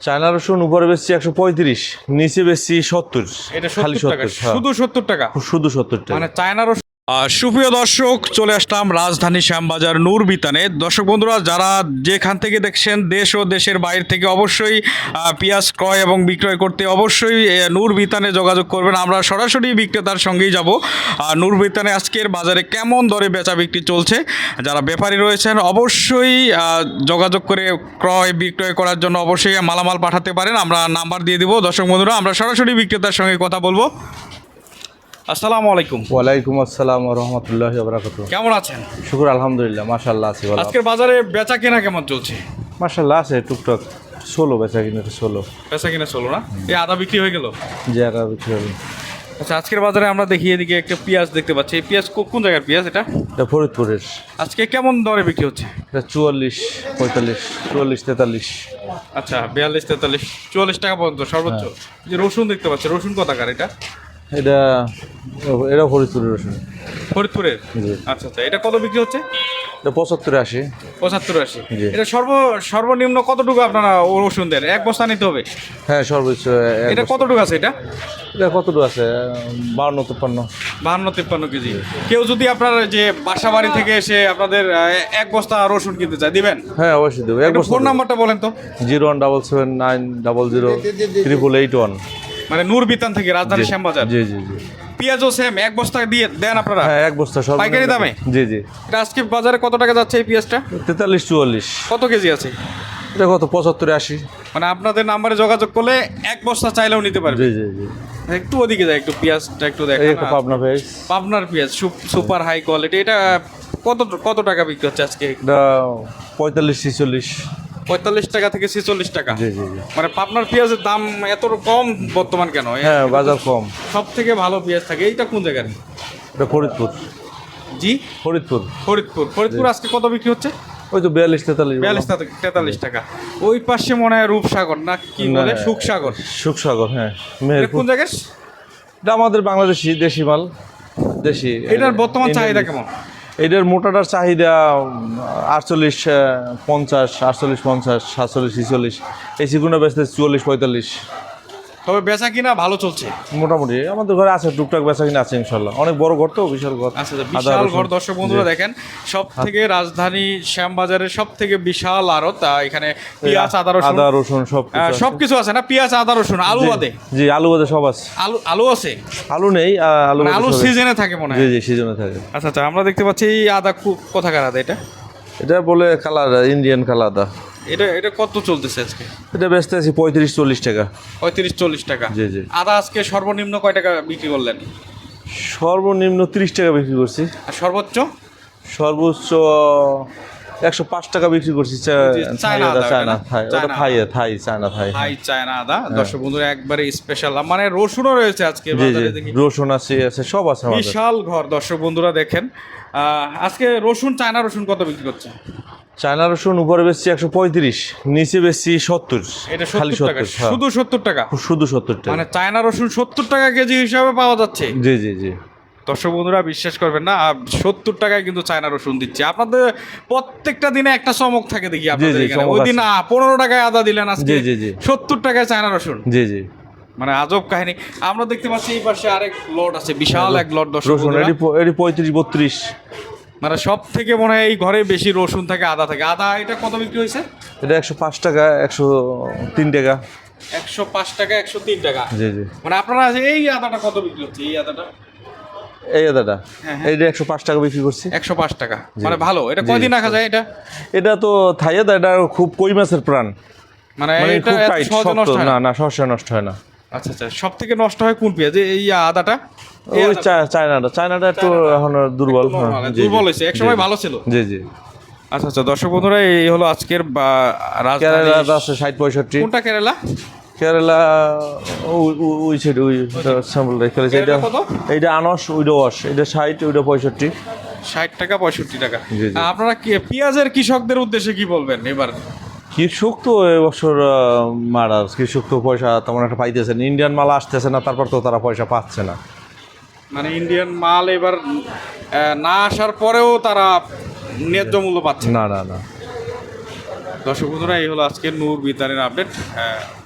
China রসুন উপরে বেশি একশো পঁয়ত্রিশ নিচে বেশি সত্তর এটা খালি সত্তর হ্যাঁ। শুধু সত্তর টাকা? শুধু সত্তর টাকা। মানে চায়না রসুন সুপ্রিয় দর্শক, চলে আসলাম রাজধানী শ্যামবাজার নূর বিতানে। দর্শক বন্ধুরা, যারা যেখান থেকে দেখছেন, দেশ ও দেশের বাইরে থেকে অবশ্যই পেঁয়াজ ক্রয় এবং বিক্রয় করতে অবশ্যই নূর বিতানে যোগাযোগ করবেন। আমরা সরাসরি বিক্রেতার সঙ্গেই যাব। নূর বিতানে আজকের বাজারে কেমন দরে বেচা বিক্রি চলছে? যারা ব্যাপারী রয়েছেন, অবশ্যই যোগাযোগ করে ক্রয়, বিক্রয় করার জন্য অবশ্যই মালামাল পাঠাতে পারেন। আমরা নাম্বার দিয়ে দিব। দর্শক বন্ধুরা, আমরা সরাসরি বিক্রেতার সঙ্গে কথা বলব। আসসালামু আলাইকুম। ওয়ালাইকুম আসসালাম রহমতুল্লাহ বরাকত কেমন আছেন? শুকুর আলহামদুলিল্লাহ মাশাল্লাহ আছি ভালো। আজকের বাজারে বেচা কেনা কেমন চলছে? মাশাল্লাহ আছে টুকটাক। ষোলো বেচা কিনে ষোলো। বেচা কিনা চলো না? এই আদা বিক্রি হয়ে গেল? জায়গা বিক্রি হবে আচ্ছা আজকের বাজারে আমরা দেখি এদিকে একটা পেঁয়াজ দেখতে পাচ্ছি। এই পেঁয়াজ কোন জায়গার পেঁয়াজ এটা? এটা ফরিদপুরের। আজকে কেমন দরে বিক্রি হচ্ছে? এটা চুয়াল্লিশ পঁয়তাল্লিশ চুয়াল্লিশ তেতাল্লিশ। আচ্ছা বিয়াল্লিশ তেতাল্লিশ চুয়াল্লিশ টাকা পর্যন্ত সর্বোচ্চ। যে রসুন দেখতে পাচ্ছি রসুন কত টাকার এটা? এটা এটা ফরিদপুরের রসুন। ফরিদপুরের? জি। আচ্ছা আচ্ছা এটা কত বিক্রি হচ্ছে? এটা পঁচাত্তর আশি। পঁচাত্তর আশি। জি। এটা সর্ব সর্বনিম্ন কতটুকু আপনারা ও রসুন দেন? এক বস্তা নিতে হবে? হ্যাঁ সর্বোচ্চ এটা কতটুকু আছে এটা? এটা কতটুকু আছে? বাউন্ন তিপ্পান্ন। বাহান্ন তিপ্পান্ন কেজি। কেউ যদি আপনার যে বাসা বাড়ি থেকে এসে আপনাদের এক বস্তা রসুন কিনতে চায় দিবেন? হ্যাঁ অবশ্যই দেবো। এক বছর ফোন নাম্বারটা বলেন তো। Zero one double seven nine double zero triple eight one. মানে নূর বিতান থেকে রাজধানী শ্যামবাজার। জি জি জি। পেঁয়াজও সেম এক বস্তা দিয়ে দেন আপনারা? হ্যাঁ এক বস্তা সব পাইকারি দামে? জি জি। এটা আজকে বাজারে কত টাকা যাচ্ছে এই পেঁয়াজটা? তেতাল্লিশ চুয়াল্লিশ। কত কেজি আছে? এটা কত? পঁচাত্তর আশি। মানে আপনাদের নাম্বারে যোগাযোগ করলে এক বস্তা চাইলেও নিতে পারবে। জি জি জি। একটু ওদিকে যায় একটু পেঁয়াজটা একটু এই দেখেন। একটা পাবনা পেঁয়াজ পাবনার পেঁয়াজ সুপার হাই কোয়ালিটি এটা কত কত টাকা বিক্রি হচ্ছে আজকে? পঁয়তাল্লিশ ছিচল্লিশ। পঁয়তাল্লিশ টাকা থেকে ছেচল্লিশ টাকা। জি জি জি। মানে পাবনার পেঁয়াজের দাম এত কম বর্তমান কেন? হ্যাঁ বাজার কম। সব থেকে ভালো পেঁয়াজ থাকে। এইটা কোন জায়গার এটা ফরিদপুর। জি? ফরিদপুর। ফরিদপুর। ফরিদপুর আজকে কত বিক্রি হচ্ছে? ওই তো বিয়াল্লিশ তেতাল্লিশ বিয়াল্লিশ তেতাল্লিশ টাকা। ওই পাশে মনে হয় রূপসাগর না কি বলে? সুখসাগর। সুখসাগর হ্যাঁ। মেহেরপুর। কোন জায়গায়? এটা আমাদের বাংলাদেশি দেশি মাল। দেশি এটার বর্তমান চাহিদা কেমন? এটার মোটাটার চাহিদা আটচল্লিশ পঞ্চাশ আটচল্লিশ পঞ্চাশ সাতচল্লিশ ছিচল্লিশ এই চিকুনটা বেচতে চুয়াল্লিশ পঁয়তাল্লিশ। তবে বেচা কিনা ভালো চলছে? মোটামুটি। আমাদের ঘরে আছে টুকটাক বেচা কিনা আছে ইনশাল্লাহ অনেক বড় ঘর তো বিশাল ঘর। আচ্ছা আচ্ছা, বিশাল ঘর দর্শক বন্ধুরা দেখেন সব থেকে রাজধানী শ্যামবাজারের সব থেকে বিশাল আড়ত এখানে পেঁয়াজ আদা রসুন। আদা রসুন সব সব কিছু আছে। না? পেঁয়াজ আদা রসুন আলু বাদে? জি আলু বাদে সব আছে। আলু আলু আছে? আলু নেই আলু মানে আলু সিজনে থাকে মনে হয়। জি জি সিজনে থাকে। আচ্ছা আচ্ছা আমরা দেখতে পাচ্ছি এই আদা কোথাকার আদা এটা? এটা বলে কালার ইন্ডিয়ান কালার আদা। এটা এটা কত চলতেছে আজকে? এটা বেচতে আছি পঁয়ত্রিশ চল্লিশ টাকা। পঁয়ত্রিশ চল্লিশ টাকা। জি, জি। আদা আজকে সর্বনিম্ন কয় টাকা বিক্রি করলেন? সর্বনিম্ন তিরিশ টাকা বিক্রি করছি। আর সর্বোচ্চ? সর্বোচ্চ একশো পাঁচ টাকা বিক্রি করছি চায়না আদা, আদা চায়না থাই ওটা China Thai Thai China Thai. High China আদা। দর্শক বন্ধুরা একবারে স্পেশাল মানে রসুনও রয়েছে আজকে জি জি বাজারে দেখি। রসুন আছে আছে সব আছে আমাদের। বিশাল ঘর দর্শক বন্ধুরা দেখেন। আহ, আজকে রসুন চায়না রসুন কত বিক্রি করছে? চায়না রসুন উপরে বেশি একশো পঁয়ত্রিশ নিচে বেশি সত্তর এটা খালি সত্তর টাকা হ্যাঁ। শুধু সত্তর টাকা? শুধু সত্তর টাকা। মানে চায়না রসুন সত্তর টাকা কেজি হিসাবে পাওয়া যাচ্ছে? জি জি জি। দর্শক বন্ধুরা বিশ্বাস করবেন না সত্তর টাকায় কিন্তু চায়না রসুন দিচ্ছে। আপনাদের প্রত্যেকটা দিনে একটা চমক থাকে দেখি আপনাদের এখানে। ওই দিন পনেরো টাকায় আদা দিলেন আজকে। জি, জি, জি। সত্তর টাকায় চায়না রসুন। জি জি। মানে আজব কাহিনী। আমরা দেখতে পাচ্ছি এই পাশে আরেক লট আছে বিশাল এক লট দর্শক পঁয়ত্রিশ বত্রিশ। মানে সব থেকে মনে হয় এই ঘরে বেশি রসুন থাকে আদা থাকে। আদা এটা কত বিক্রি হয়েছে? এটা একশো পাঁচ টাকা একশো তিন টাকা। একশো পাঁচ টাকা একশো তিন টাকা। জি জি। মানে আপনারা এই আদাটা কত বিক্রি হচ্ছে? এই আদাটা? এই দাদা হ্যাঁ, এইটা একশো পাঁচ টাকা বিক্রি করছি। একশো পাঁচ টাকা। মানে ভালো। এটা কয়দিন রাখা যায় এটা? এটা তো থাইয়াদা এটা খুব কই মাছের প্রাণ। মানে মানে এটা সহজে নষ্ট না? না না নষ্ট হয় না। আচ্ছা আচ্ছা সব থেকে নষ্ট হয় কোন পেঁয়াজ? এই- আদাটা? ওই চায়নাটা। চায়নাটা একটু এখন দুর্বল হ্যাঁ, দুর্বল হয়েছে এক সময় ভালো ছিল। জি জি। আচ্ছা আচ্ছা দর্শক বন্ধুরা এই হলো আজকের কেরালা আছে ষাট পঁয়ষট্টি। কোনটা কেরালা? কেরালা ওই- সাইড ওই স্যাম্পল রেখে এটা এইটা আনস ওইটা ওয়াশ। এটা ষাট ওইটা পঁয়ষট্টি। ষাট টাকা পঁয়ষট্টি টাকা। আপনারা পেঁয়াজের কৃষকদের উদ্দেশ্যে কি বলবেন এবার? কৃষক তো এবছর মারার কৃষক তো পয়সা তেমন একটা পাইতেছে না। ইন্ডিয়ান মাল আসতেছে না তারপর তো তারা পয়সা পাচ্ছে না। মানে ইন্ডিয়ান মাল এবার না আসার পরেও তারা ন্যায্য মূল্য পাচ্ছে না। না না না। দর্শক বন্ধুরা এই হলো আজকের নূর বিতানের আপডেট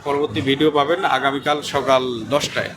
পরবর্তী ভিডিও পাবেন আগামীকাল সকাল দশটায়।